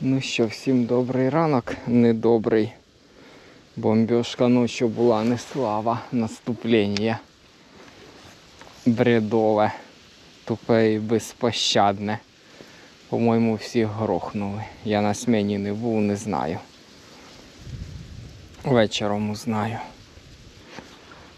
Ну що, всім добрий ранок, недобрий. Бомбежка ночі була не слава, наступлення. Бредове, тупе і безпощадне. По-моєму, всіх грохнули. Я на смені не був, не знаю. Вечором узнаю.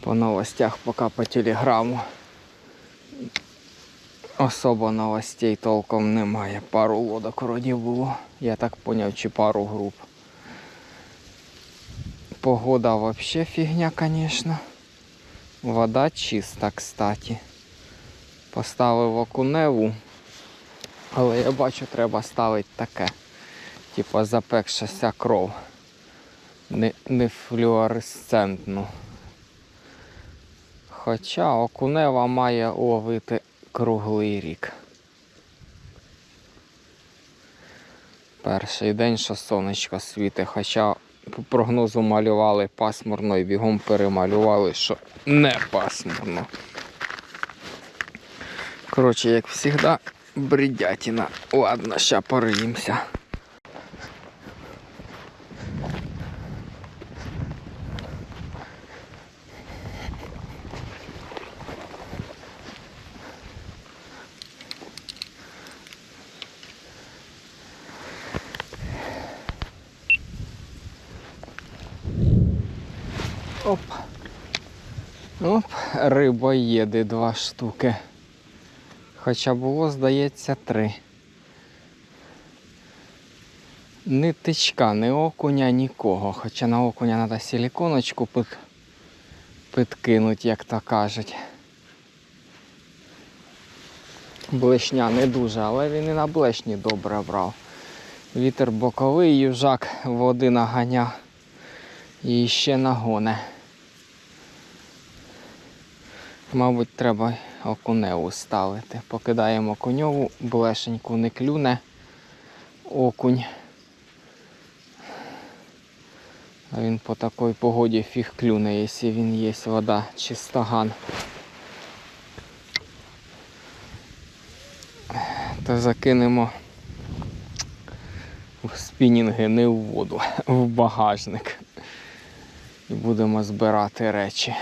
По новостях, поки по телеграму. Особо новостей толком немає. Пару лодок вроді було. Я так поняв, чи пару груп. Погода вообще фігня, конечно. Вода чиста, кстати. Поставив окуневу. Але я бачу, треба ставити таке. Типа запекшася кров. Не, не флюоресцентну. Хоча окунева має ловити круглий рік. Перший день, що сонечко світить, хоча по прогнозу малювали пасмурно і бігом перемалювали, що не пасмурно. Коротше, як завжди, бредятіна. Ладно, ща пориємося. Оп. Оп, рибоєди два штуки. Хоча було, здається, три. Ні тичка, ні окуня, нікого. Хоча на окуня треба силіконочку під... підкинути, як то кажуть. Блешня не дуже, але він і на блешні добре брав. Вітер боковий, южак води наганяв. І ще нагоне. Мабуть, треба окуневу ставити. Покидаємо окуньову, блешеньку не клюне окунь. А він по такій погоді фіг клюне, якщо він є вода чи стаган. То закинемо в спінінги, не в воду, в багажник. І будемо збирати речі.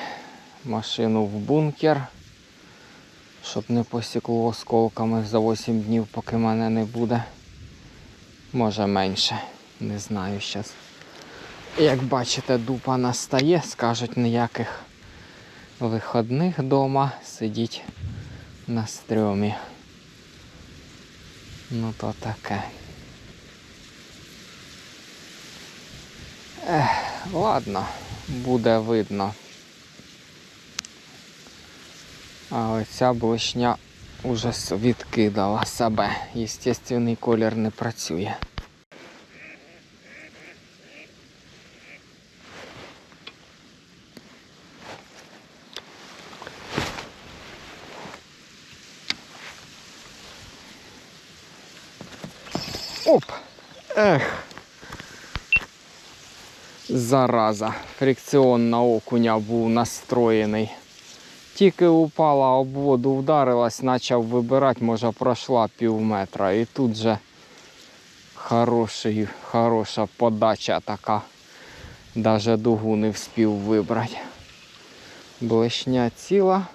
Машину в бункер, щоб не посікло осколками за 8 днів, поки мене не буде. Може менше, не знаю зараз. Як бачите, дупа настає, скажуть ніяких виходних вдома, сидіть на стрьомі. Ну то таке. Ех, ладно, буде видно. А оця блешня уже відкидала себе. Єстественний колір не працює. Оп! Ех! Зараза, фрикціон на окуня був настроєний. Тільки упала об воду, вдарилась, почав вибирати, може пройшла пів метра. І тут же хороший, хороша подача така. Даже дугу не вспів вибрати. Блешня ціла,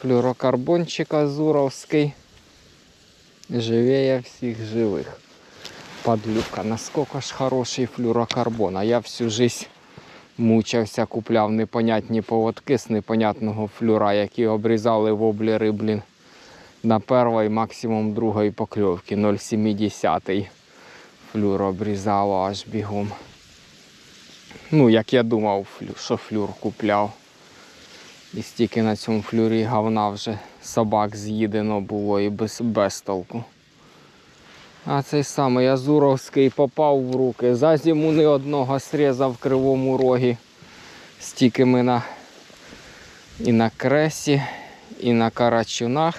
флюрокарбончик азуровський. Живее всіх живих подлюка. Насколько ж хороший флюрокарбон. А я всю жизнь мучився, купляв непонятні поводки з непонятного флюра, які обрізали воблери, блін, на першій, максимум другої покльовки. 0,7 флюр обрізало аж бігом. Ну, як я думав, що флюр купляв. І стільки на цьому флюрі говна вже собак з'їдено було і без, без толку. А цей самий Азуровський попав в руки. За зиму не одного срізав в кривому рогі. Стільки ми на і на кресі, і на карачунах,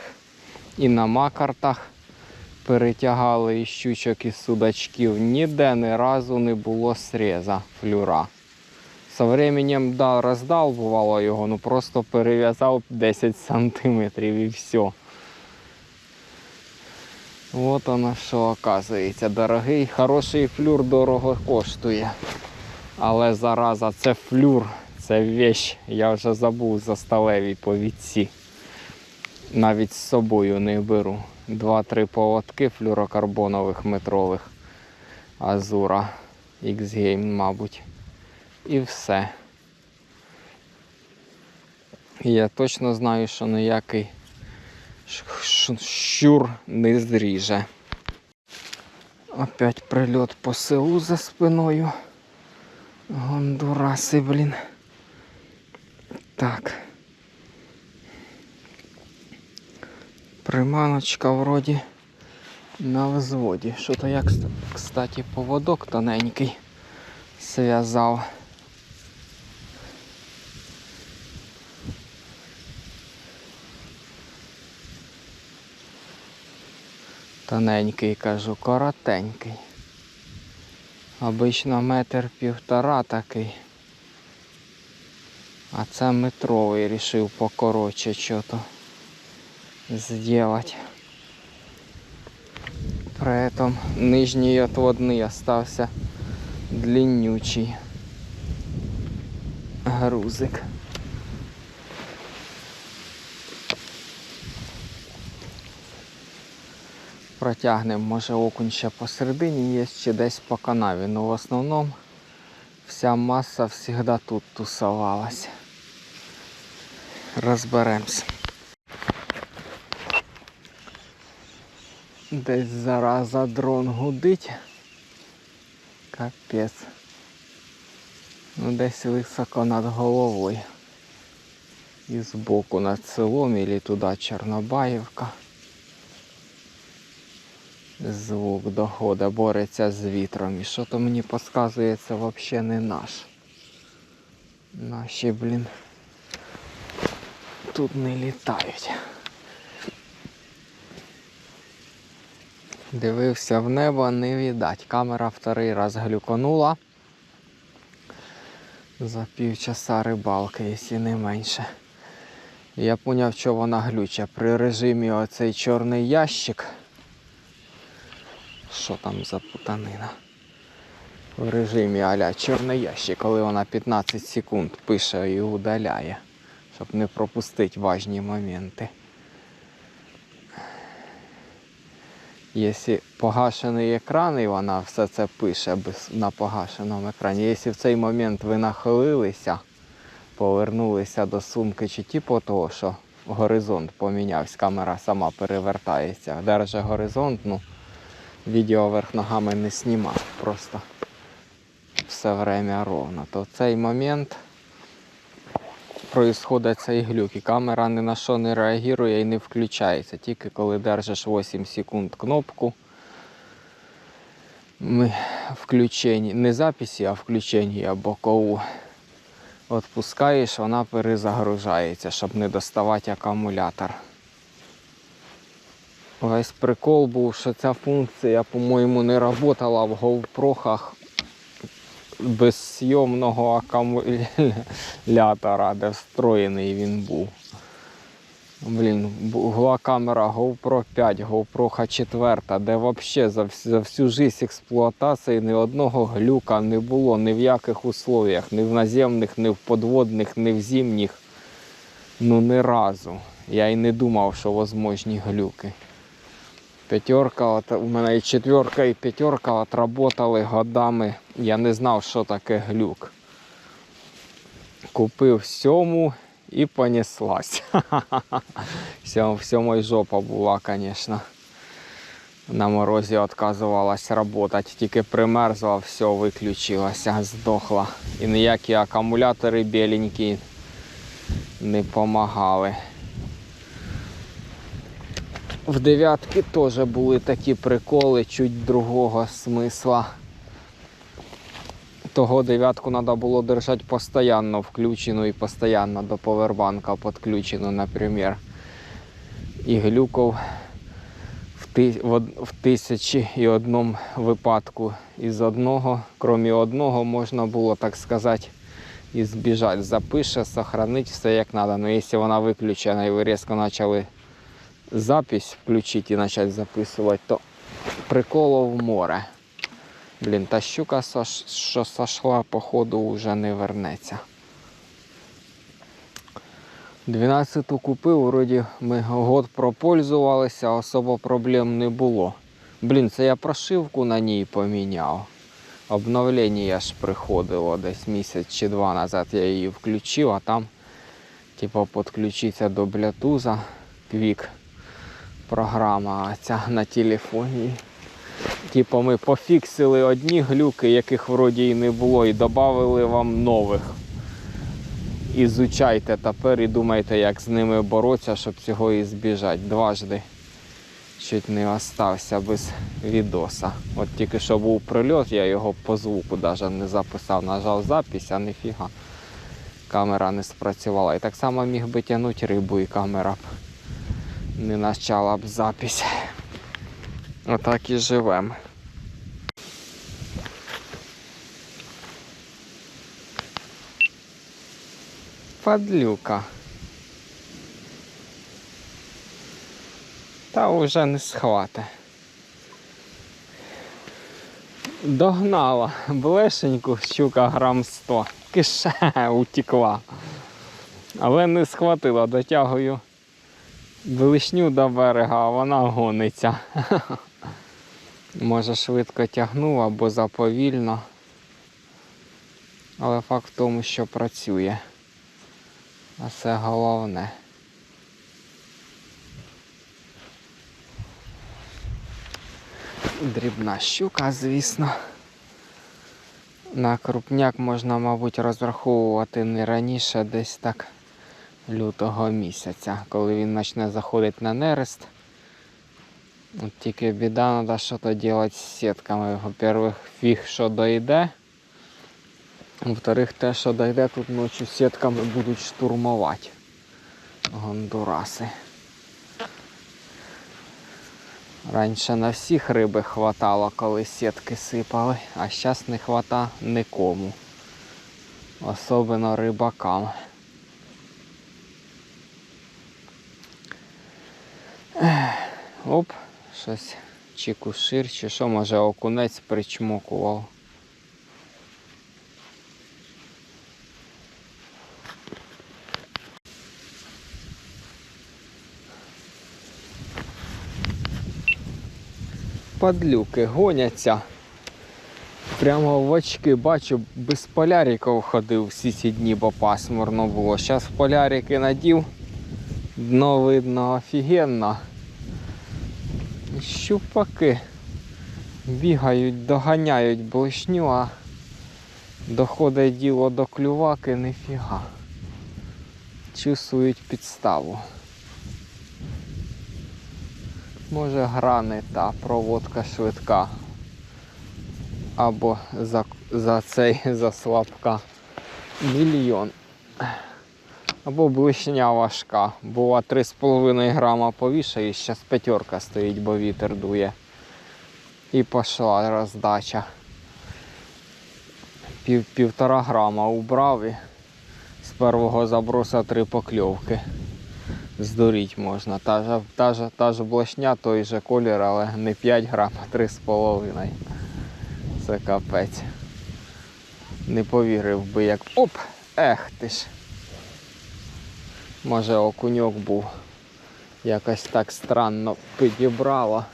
і на макартах перетягали і щучок, і судачків. Ніде ні разу не було сріза флюра. Со временем да, роздав, бувало його, ну просто перев'язав 10 сантиметрів і все. От воно що оказується. Дорогий, хороший флюр дорого коштує. Але зараза, це флюр, це вещь. Я вже забув за сталеві повідці. Навіть з собою не беру. Два-три поводки флюрокарбонових метрових. Азура X-Game, мабуть. І все. Я точно знаю, що ніякий щур не зріже. Опять прильот по селу за спиною. Гондураси, блін. Так. Приманочка вроді на взводі. Що то як, ст- кстати, поводок тоненький зв'язав. Тоненький, кажу, коротенький. Обично метр півтора такий. А це метровий рішив покороче що-то сделать. При этом нижній отводний остався длиннючий грузик. Протягнемо, може окунь ще посередині є, чи десь по канаві. Ну в основному вся маса завжди тут тусувалась. Розберемось. Десь зараза дрон гудить. Капець. Ну десь високо над головою. І збоку над селом, і туди Чорнобаївка. Звук доходить, бореться з вітром. І що то мені підказує, це взагалі не наш. Наші, блін, тут не літають. Дивився в небо, не віддать. Камера вторий раз глюконула. За півчаса рибалки, якщо не менше. Я поняв, що вона глюча. При режимі оцей чорний ящик. Що там за путанина? В режимі аля чорний ящик, коли вона 15 секунд пише і удаляє, щоб не пропустити важні моменти. Якщо погашений екран і вона все це пише на погашеному екрані, якщо в цей момент ви нахилилися, повернулися до сумки чи типу того, що горизонт помінявся, камера сама перевертається, держи горизонт, ну відео верх ногами не знімав, просто все время ровно. То в цей момент происходить цей глюк, і камера ні на що не реагує і не включається. Тільки коли держиш 8 секунд кнопку. Ми включені, не записі, а включені бокову. Отпускаєш, вона перезагружається, щоб не доставати акумулятор. Весь прикол був, що ця функція, по-моєму, не працювала в GoPro без зйомного акумулятора, де встроєний він був. Блін, була камера GoPro 5, GoPro 4, де взагалі за, за всю життя експлуатації ні одного глюка не було ні в яких условиях, ні в наземних, ні в подводних, ні в зимніх. Ну ні разу. Я і не думав, що возможні глюки. П'ятерка, от, у мене і четверка, і п'ятерка отработали годами. Я не знав, що таке глюк. Купив сьому і понеслась. В сьомої жопа була, звісно. На морозі відказувалась працювати. Тільки примерзла, все виключилося, здохла. І ніякі акумулятори біленькі не допомагали. В дев'ятки теж були такі приколи, чуть другого смисла. Того дев'ятку треба було держати постійно включену і постійно до повербанка підключену, наприклад. І глюков в, тисячі і одному випадку із одного, крім одного, можна було, так сказати, і збіжати. Запише, сохранити все як треба. Ну, якщо вона виключена і ви різко почали запись включити і почати записувати, то приколо в море. Блін, та щука, що сошла, походу, вже не вернеться. 12-ту купив, вроді ми год пропользувалися, особо проблем не було. Блін, це я прошивку на ній поміняв. Обновлення ж приходило десь місяць чи два назад я її включив, а там, типу, підключиться до Bluetooth Quick програма ця на телефоні. Типу ми пофіксили одні глюки, яких вроді і не було, і додали вам нових. Ізучайте тепер і думайте, як з ними боротися, щоб цього і збіжати. Дважди чуть не остався без відоса. От тільки що був прильот, я його по звуку навіть не записав. Нажав запись, а ніфіга. Камера не спрацювала. І так само міг би тягнути рибу і камера б не почала б запись. Отак і живемо. Падлюка. Та вже не схвате. Догнала блешеньку щука грам 100. Кише утекла. Але не схватила, дотягую блишню до берега, а вона гониться. Може швидко тягну або заповільно. Але факт в тому, що працює. А це головне. Дрібна щука, звісно. На крупняк можна, мабуть, розраховувати не раніше, десь так лютого місяця, коли він почне заходити на нерест. От тільки біда, треба щось робити з сітками. Во-первых, фіг, що дойде. Во-вторых, те, що дойде, тут ночі сітками будуть штурмувати. Гондураси. Раніше на всіх риби хватало, коли сітки сипали, а зараз не хвата нікому. Особливо рибакам. Ех, Оп, щось чи кушир, чи що, може окунець причмокував. Падлюки гоняться. Прямо в очки бачу, без поляриків ходив всі ці дні, бо пасмурно було. Зараз полярики надів, дно видно офігенно. Щупаки бігають, доганяють блишню, а доходить діло до клюваки ніфіга. Чувствують підставу. Може гра не та, проводка швидка. Або за, за цей за слабка мільйон. Або блишня важка. Була 3,5 грама повіше і зараз п'ятерка стоїть, бо вітер дує. І пішла роздача. Пів, півтора грама убрав і з першого заброса три покльовки. Здуріть можна. Та ж, та ж, та ж блошня, той же колір, але не 5 грам, а 3,5. Це капець. Не повірив би як. Оп! Ех ти ж. Може окуньок був. Якось так странно підібрала.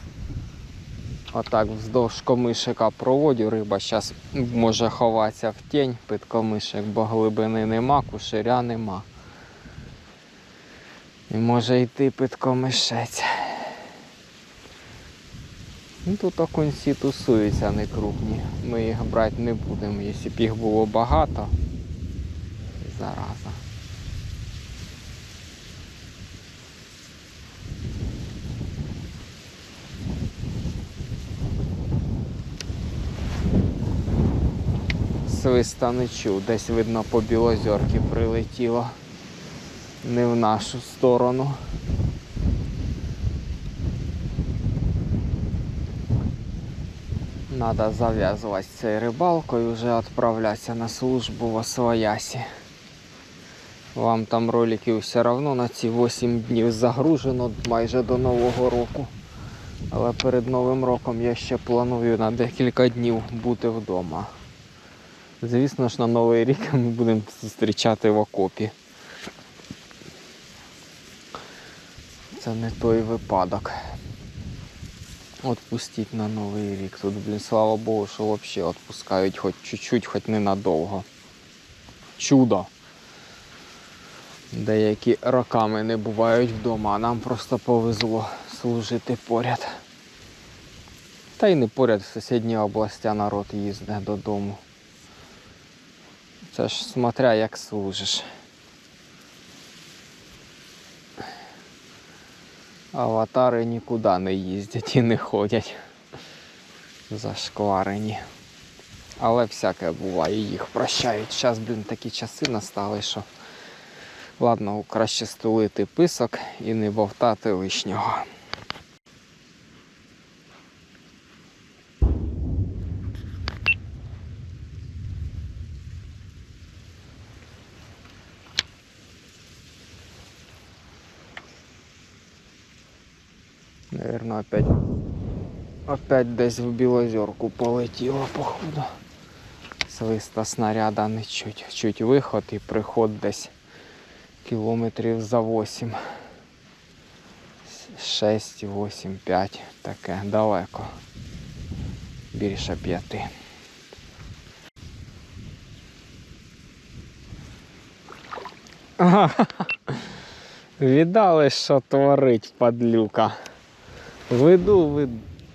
Отак вздовж комишика проводю. Риба зараз може ховатися в тінь під комишик, бо глибини нема, куширя нема. І може йти під комишець. Ну, тут окунці тусуються не крупні. Ми їх брати не будемо. Якщо б їх було багато, зараза. Свиста не чув, десь видно по білозерки прилетіло. Не в нашу сторону. Надо зав'язувати з цією рибалкою і вже відправлятися на службу в Освоясі. Вам там роликів все одно на ці 8 днів загружено майже до Нового року. Але перед Новим роком я ще планую на декілька днів бути вдома. Звісно ж, на Новий рік ми будемо зустрічати в окопі. Це не той випадок. Отпустіть на Новий рік. Тут, блін, слава Богу, що взагалі відпускають хоч чуть-чуть, хоч ненадовго. Чудо. Деякі роками не бувають вдома, а нам просто повезло служити поряд. Та й не поряд, в сусідні області народ їздить додому. Це ж смотря як служиш. Аватари нікуди не їздять і не ходять. Зашкварені. Але всяке буває, їх прощають. Зараз, блін, такі часи настали, що ладно, краще стулити писок і не бовтати лишнього. Наверное, опять, опять десь в Білозерку полетіло, походу. Свиста снаряда не чуть. Чуть виход і приход десь кілометрів за 8. 6, 8, 5. Таке далеко. Більше п'яти. Ага. Віддали, що творить падлюка. Веду,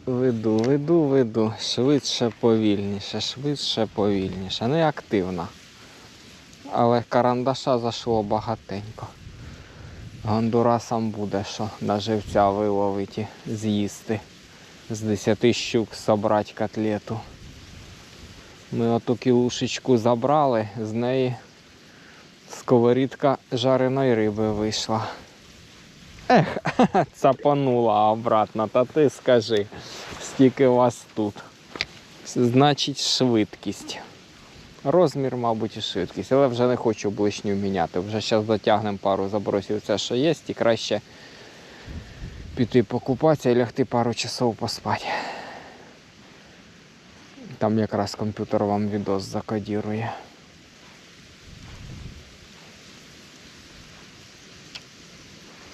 веду, веду, веду. Швидше, повільніше, швидше, повільніше. Не активна. Але карандаша зайшло багатенько. Гондурасам буде, що на живця виловити, з'їсти. З 10 щук собрати котлету. Ми оту кілушечку забрали, з неї сковорідка жареної риби вийшла. Ех, цапанула обратно, та ти скажи, скільки вас тут. Значить, швидкість. Розмір, мабуть, і швидкість, але вже не хочу блишню міняти. Вже зараз дотягнемо пару забросів це, що є, і краще піти покупатися і лягти пару часов поспати. Там якраз комп'ютер вам відос закодірує.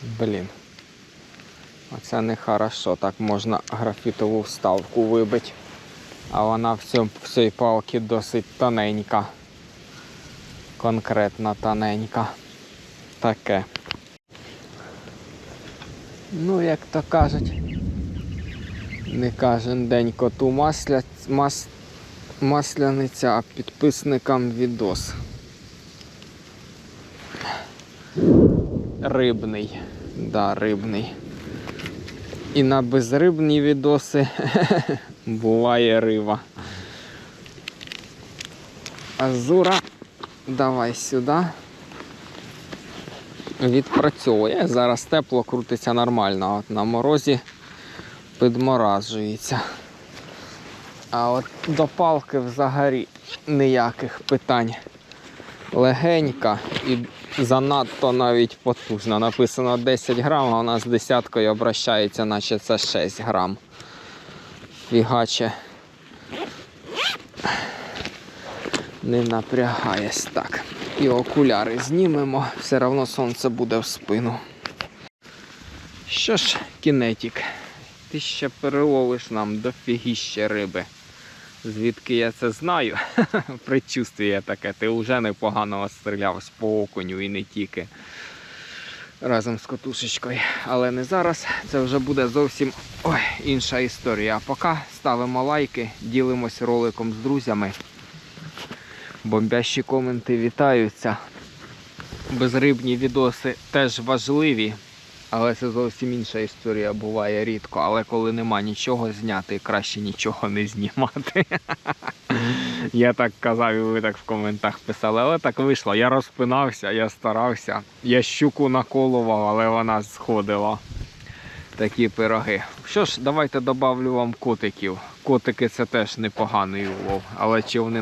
Блін. Оце не хорошо. Так можна графітову вставку вибити. А вона в, цій палці досить тоненька. Конкретно тоненька. Таке. Ну, як то кажуть, не кожен день коту масля, мас, масляниця, а підписникам відос. Рибний. Да, рибний. І на безрибні відоси буває риба. Азура, давай сюди. Відпрацьовує. Зараз тепло крутиться нормально, от на морозі підморажується. А от до палки взагалі ніяких питань. Легенька і занадто навіть потужна. Написано 10 грам, а у нас десяткою обращається, наче це 6 грам. Фігаче. Не напрягаясь так. І окуляри знімемо, все одно сонце буде в спину. Що ж, кінетік, ти ще переловиш нам дофігіще риби. Звідки я це знаю? Предчувствує таке. Ти вже непогано стріляв з по окуню і не тільки разом з котушечкою. Але не зараз. Це вже буде зовсім ой, інша історія. А поки ставимо лайки, ділимось роликом з друзями. Бомбящі коменти вітаються. Безрибні відоси теж важливі. Але це зовсім інша історія буває рідко. Але коли нема нічого зняти, краще нічого не знімати. Я так казав, і ви так в коментах писали, але так вийшло. Я розпинався, я старався. Я щуку наколував, але вона сходила. Такі пироги. Що ж, давайте добавлю вам котиків. Котики це теж непоганий улов. Але чи вони